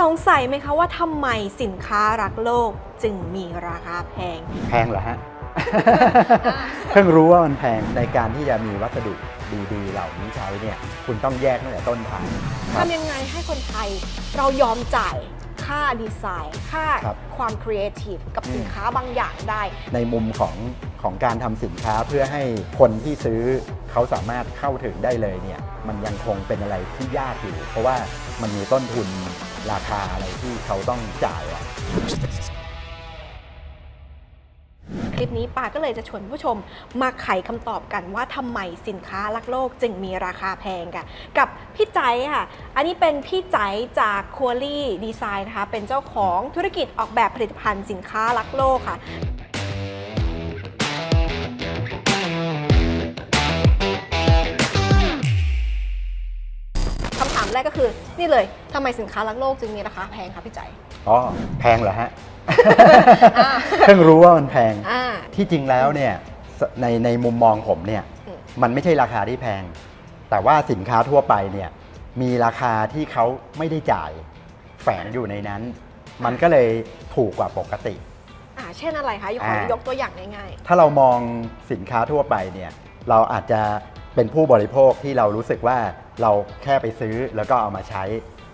สงสัยไหมคะว่าทำไมสินค้ารักโลกจึงมีราคาแพง แพงเหรอฮะ เพิ่งรู้ว่ามันแพงในการที่จะมีวัสดุดีๆเหล่านี้ใช้เนี่ย คุณต้องแยกตั้งแต่ต้นทางครับ ทำยังไงให้คนไทยเรายอมจ่ายค่าดีไซน์ ค่าครับความครีเอทีฟกับอืม สินค้าบางอย่างได้ ในมุมของของการทำสินค้าเพื่อให้คนที่ซื้อเขาสามารถเข้าถึงได้เลยเนี่ย มันยังคงเป็นอะไรที่ยากอยู่ เพราะว่ามันมีต้นทุน ราคาอะไรที่เขาต้องจ่ายอะคลิปนี้ปาก็เลยจะชวนผู้ชมมาไขคำตอบกันว่าทำไมสินค้ารักโลกจึงมีราคาแพงกันกับพี่ใจค่ะ อันนี้เป็นพี่ใจจากควอรี่ดีไซน์นะคะ เป็นเจ้าของธุรกิจออกแบบผลิตภัณฑ์สินค้ารักโลกค่ะ แรกก็คือนี่เลยทำไมสินค้ารักโลกจึงมีราคาแพงคะพี่ใจอ๋อแพงเหรอฮะอ่าเพิ่งรู้ว่ามันแพงอ่าที่จริงแล้วเนี่ยสในในมุมมองผมเนี่ยอืมมันไม่ใช่ราคาที่แพง แต่ว่าสินค้าทั่วไปเนี่ยมีราคาที่เขาไม่ได้จ่ายแฝงอยู่ในนั้น มันก็เลยถูกกว่าปกติอ่าเช่นอะไรคะขออ่ายยกตัวอย่างง่ายถ้าเรามองสินค้าทั่วไปเนี่ยเราอาจจะเป็นผู้บริโภคที่เรารู้สึกว่า เราแค่ไปซื้อแล้วก็เอามาใช้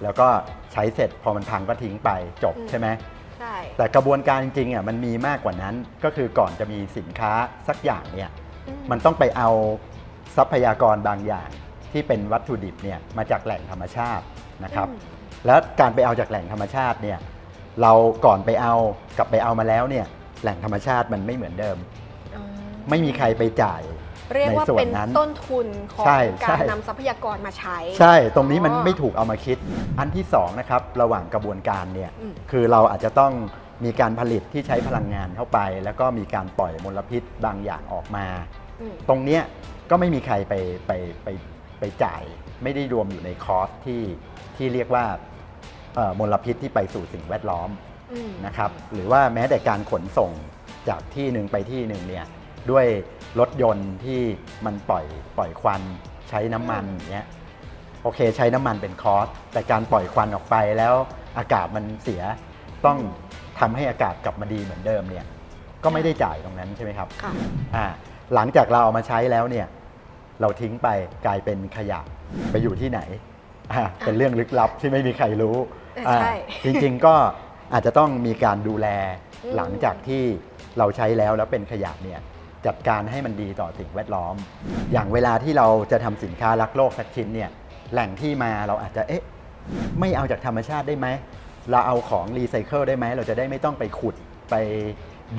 แล้วก็ใช้เสร็จพอมันพังก็ทิ้งไปจบอืมใช่ไหมๆใช่แต่กระบวนการจริงๆอะมันมีมากกว่านั้นก็คือก่อนจะมีสินค้าสักอย่างเนี่ยอืมันต้องไปเอาทรัพยากรบางอย่างที่เป็นวัตถุดิบเนี่ยมาจากแหล่งธรรมชาตินะครับอืมแล้วการไปเอาจากแหล่งธรรมชาติเนี่ยเราก่อนไปเอากับไปเอามาแล้วเนี่ยแหล่งธรรมชาติมันไม่เหมือนเดิมอ๋อไม่มีใครไปจ่าย เรียกว่าในส่วนเป็นนั้นต้นทุนของใช่กาใช่รนำทรัพยากรมาใช้ ใช่ตรงนี้มันอ๋อไม่ถูกเอามาคิด อันที่สองนะครับระหว่างกระบวนการเนี่ยอืมคือเราอาจจะต้องมีการผลิตที่ใช้พลังงานเข้าไป แล้วก็มีการปล่อยมลพิษบางอย่างออกมาอืมตรงเนี้ยก็ไม่มีใครไปไปไปไปจ่าย ไม่ได้รวมอยู่ในคอสที่ที่เรียกว่าเอ่อมลพิษที่ไปสู่สิ่งแวดล้อมอืมนะครับหรือว่าแม้แต่การขนส่งจากที่หนึ่งไปที่หนึ่งเนี่ยด้วย รถยนต์ที่มันปล่อยปล่อยควันใช้น้ำมันอย่างเงี้ยโอเคใช้น้ำมันเป็นคอสแต่การปล่อยควันออกไปแล้วอากาศมันเสียต้องทำให้อากาศกลับมาดีเหมือนเดิมเนี่ยก็ไม่ได้จ่ายตรงนั้นใช่ไหมครับค่ะ อ่าหลังจากเราเอามาใช้แล้วเนี่ยเราทิ้งไปกลายเป็นขยะไปอยู่ที่ไหนอ่าเป็นเรื่องลึกลับที่ไม่มีใครรู้เอออ่าใช่ จริงๆก็อาจจะต้องมีการดูแลอืมหลังจากที่เราใช้แล้วแล้วเป็นขยะเนี่ย จัดการให้มันดีต่อสิ่งแวดล้อม อย่างเวลาที่เราจะทำสินค้ารักโลกสักชิ้นเนี่ยแหล่งที่มาเราอาจจะเอ๊ะไม่เอาจากธรรมชาติได้ไหม เราเอาของรีไซเคิลได้ไหม เราจะได้ไม่ต้องไปขุดไป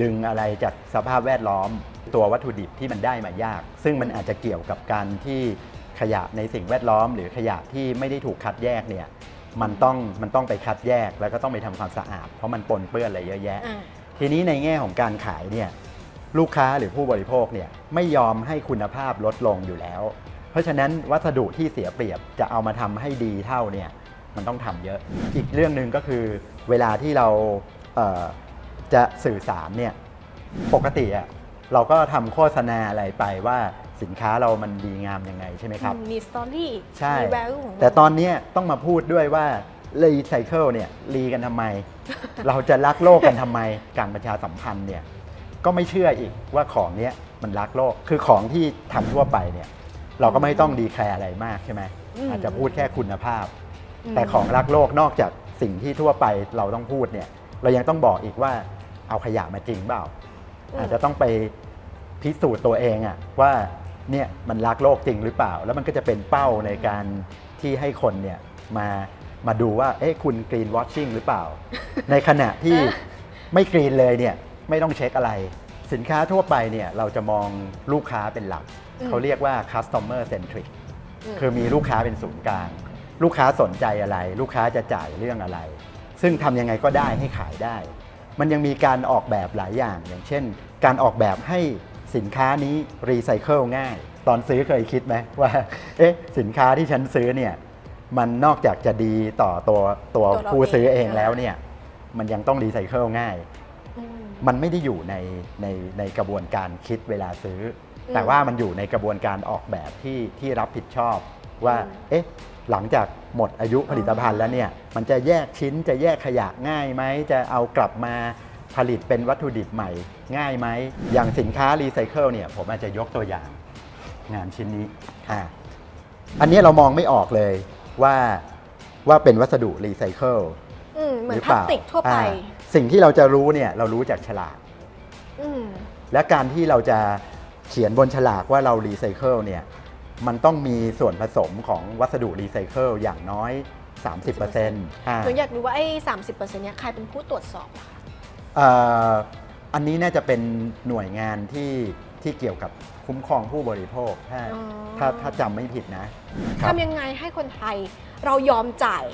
ดึงอะไรจากสภาพแวดล้อม ตัววัตถุดิบที่มันได้มายาก ซึ่งมันอาจจะเกี่ยวกับการที่ขยะในสิ่งแวดล้อม หรือขยะที่ไม่ได้ถูกคัดแยกเนี่ยมันต้องมันต้องไปคัดแยกแล้วก็ต้องไปทำความสะอาด เพราะมันปนเปื้อนอะไรเยอะแยะอ่าทีนี้ในแง่ของการขายเนี่ย ลูกค้าหรือผู้บริโภคเนี่ยไม่ยอมให้คุณภาพลดลงอยู่แล้ว เพราะฉะนั้นวัสดุที่เสียเปรียบจะเอามาทำให้ดีเท่าเนี่ยมันต้องทำเยอะ อีกเรื่องหนึ่งก็คือเวลาที่เราเอ่อจะสื่อสารเนี่ยปกติอะเราก็ทำโฆษณาอะไรไปว่าสินค้าเรามันดีงามยังไงใช่ไหมครับ มีสตอรี่ใช่มี value ของมันแต่ตอนเนี้ยต้องมาพูดด้วยว่ารีไซเคิลเนี่ยรีกันทำไม เราจะรักโลกกันทำไมการประชาสัมพันธ์เนี่ย ก็ไม่เชื่ออีกว่าของเนี้ยมันรักโลก คือของที่ทำทั่วไปเนี่ยเราก็ไม่ต้องดีแคร์อะไรมากใช่ไหมอืมอาจจะพูดแค่คุณภาพ อืม แต่ของรักโลกนอกจากสิ่งที่ทั่วไปเราต้องพูดเนี่ยเรายังต้องบอกอีกว่าเอาขยะมาจริงเปล่า อาจจะต้องไปพิสูจน์ตัวเองอะว่าเนี่ยมันรักโลกจริงหรือเปล่า แล้วมันก็จะเป็นเป้าในการที่ให้คนเนี่ยมามาดูว่าเอ๊ะคุณกรีนวอชชิ่งหรือเปล่า ในขณะที่ไม่กรีนเลยเนี่ย ไม่ต้องเช็คอะไร สินค้าทั่วไปเนี่ยเราจะมองลูกค้าเป็นหลัก อืม เขาเรียกว่า customer centric ม คือมีลูกค้าเป็นศูนย์กลาง ลูกค้าสนใจอะไร ลูกค้าจะจ่ายเรื่องอะไร ซึ่งทำยังไงก็ได้ให้ขายได้ มันยังมีการออกแบบหลายอย่าง อย่างเช่น การออกแบบให้สินค้านี้รีไซเคิลง่าย ตอนซื้อเคยคิดไหมว่า เอ๊ะ สินค้าที่ฉันซื้อเนี่ย มันนอกจากจะดีต่อตัวตัวตัวเราผู้ซื้อเองเอง แล้วเนี่ย มันยังต้องรีไซเคิลง่าย อืม มันไม่ได้อยู่ในในในกระบวนการคิดเวลาซื้ออมแต่ว่ามันอยู่ในกระบวนการออกแบบที่ที่รับผิดชอบว่าอืมเอ๊ะ หลังจากหมดอายุผลิตภัณฑ์แล้วเนี่ย มันจะแยกชิ้นจะแยกขยะง่ายไหม จะเอากลับมาผลิตเป็นวัตถุดิบใหม่ง่ายไหม อย่างสินค้ารีไซเคิลเนี่ย ผมอาจจะยกตัวอย่างงานชิ้นนี้ อ่า อันนี้เรามองไม่ออกเลยว่าว่าเป็นวัสดุรีไซเคิลอืมเหมือนหรือพเปลาสล่าติกทั่วไปอ่า สิ่งที่เราจะรู้เนี่ยเรารู้จากฉลาก อืมและการที่เราจะเขียนบนฉลากว่าเรารีไซเคิลเนี่ยมันต้องมีส่วนผสมของวัสดุรีไซเคิลอย่างน้อย 30%อ่า หนูอยากรู้ว่าไอ้สามสิบเปอร์เซ็นต์เนี้ยใครเป็นผู้ตรวจสอบอะคะ เอ่ออันนี้น่าจะเป็นหน่วยงานที่ที่เกี่ยวกับคุ้มครองผู้บริโภค ถ้าอ๋อ ถ้าถ้าจำไม่ผิดนะครับ ทำยังไงให้คนไทยเรายอมจ่าย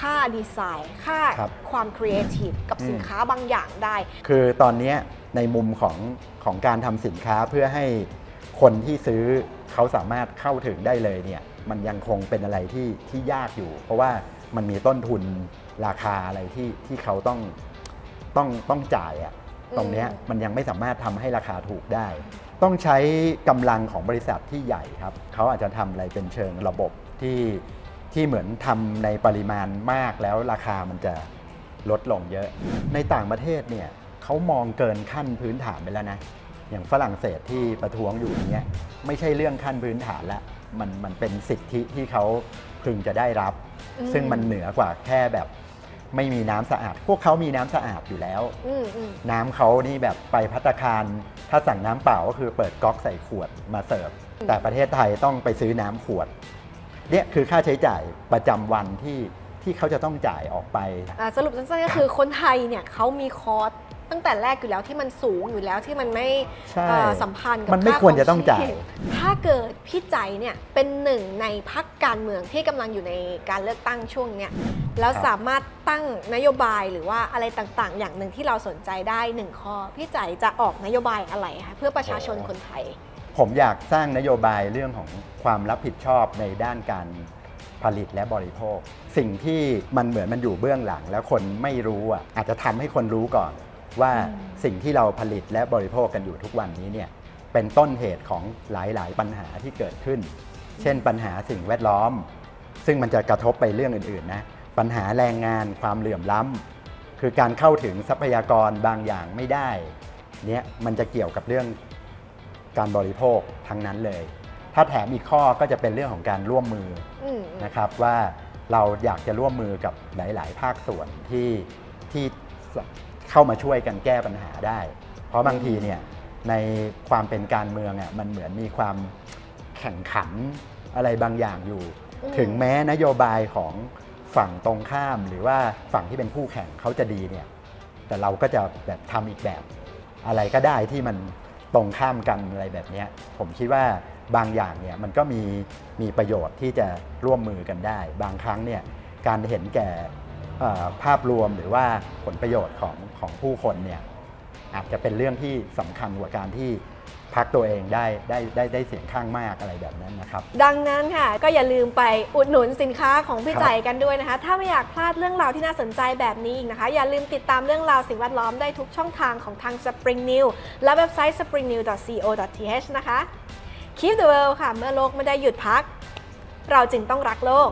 ค่าดีไซน์ ค่าครับความครีเอทีฟกับอืม สินค้าบางอย่างได้ คือตอนเนี้ยในมุมของของการทำสินค้าเพื่อให้คนที่ซื้อเขาสามารถเข้าถึงได้เลยเนี่ยมันยังคงเป็นอะไรที่ที่ยากอยู่ เพราะว่ามันมีต้นทุนราคาอะไรที่ที่เขาต้องต้องต้องจ่ายอะตรงเนี้ยอืม มันยังไม่สามารถทำให้ราคาถูกได้ ต้องใช้กำลังของบริษัทที่ใหญ่ครับเขาอาจจะทำอะไรเป็นเชิงระบบที่ ที่เหมือนทำในปริมาณมากแล้วราคามันจะลดลงเยอะ ในต่างประเทศเนี่ยเขามองเกินขั้นพื้นฐานไปแล้วนะ อย่างฝรั่งเศสที่ประท้วงอยู่อย่างเงี้ยไม่ใช่เรื่องขั้นพื้นฐานละมันมันเป็นสิทธิที่เขาพึงจะได้รับอืมซึ่งมันเหนือกว่าแค่แบบไม่มีน้ำสะอาด พวกเขามีน้ำสะอาดอยู่แล้วอืมอืมน้ำเขานี่แบบไปพัตตาคาร ถ้าสั่งน้ำเปล่าก็คือเปิดก๊อกใส่ขวดมาเสิร์ฟ แต่ประเทศไทยต้องไปซื้อน้ำขวด เนี่ยคือค่าใช้จ่ายประจำวันที่ที่เขาจะต้องจ่ายออกไป อ่าสรุปสั้นๆก็คือคนไทยเนี่ยเขามีคอร์สตั้งแต่แรกอยู่แล้วที่มันสูงอยู่แล้วที่มันไม่ใช่เอ่อสัมพันธ์กับมันไม่าควรจะต้องจ่ายชีพถ้าเกิดพี่ใจเนี่ยเป็นหนึ่งในพักการเมืองที่กำลังอยู่ในการเลือกตั้งช่วงเนี้ยแล้วสามารถตั้งนโยบายหรือว่าอะไรต่างๆ อย่างหนึ่งที่เราสนใจได้หนึ่งข้อพี่ใจจะออกนโยบายอะไรคะเพื่อประชาชนคนไทย ผมอยากสร้างนโยบายเรื่องของความรับผิดชอบในด้านการผลิตและบริโภค สิ่งที่มันเหมือนมันอยู่เบื้องหลัง แล้วคนไม่รู้อะอาจจะทำให้คนรู้ก่อน ว่าสิ่งที่เราผลิตและบริโภคกันอยู่ทุกวันนี้เนี่ยเป็นต้นเหตุของหลาย ๆ ปัญหาที่เกิดขึ้น เช่นปัญหาสิ่งแวดล้อม ซึ่งมันจะกระทบไปเรื่องอื่น ๆ นะ ปัญหาแรงงานความเหลื่อมล้ำคือการเข้าถึงทรัพยากรบางอย่างไม่ได้ เนี่ยมันจะเกี่ยวกับเรื่อง การบริโภคทั้งนั้นเลย ถ้าแถมอีกข้อก็จะเป็นเรื่องของการร่วมมืออืมนะครับว่าเราอยากจะร่วมมือกับหลาย ๆ ภาคส่วนที่ที่เข้ามาช่วยกันแก้ปัญหาได้ เพราะบางทีเนี่ยในความเป็นการเมืองอะมันเหมือนมีความแข่งขันอะไรบางอย่างอยู่ อืม ถึงแม้นโยบายของฝั่งตรงข้าม หรือว่าฝั่งที่เป็นคู่แข่งเขาจะดีเนี่ยแต่เราก็จะแบบทำอีกแบบอะไรก็ได้ที่มัน ตรงข้ามกันอะไรแบบนี้ผมคิดว่าบางอย่างเนี่ยมันก็มีมีประโยชน์ที่จะร่วมมือกันได้ บางครั้งเนี่ยการเห็นแก่ภาพรวมหรือว่าผลประโยชน์ของของผู้คนเนี่ยอาจจะเป็นเรื่องที่สำคัญกว่าการที่ พักตัวเองได้ได้ได้ได้เสียงข้างมากอะไรแบบนั้นนะครับ ดังนั้นค่ะ ก็อย่าลืมไปอุดหนุนสินค้าของพี่ครับ ใจกันด้วยนะคะ ถ้าไม่อยากพลาดเรื่องราวที่น่าสนใจแบบนี้อีกนะคะ อย่าลืมติดตามเรื่องราวสิ่งแวดล้อมได้ทุกช่องทางของทาง Spring New และเว็บไซต์ springnew.co.th นะคะ Keep the world ค่ะ เมื่อโลกไม่ได้หยุดพัก เราจึงต้องรักโลก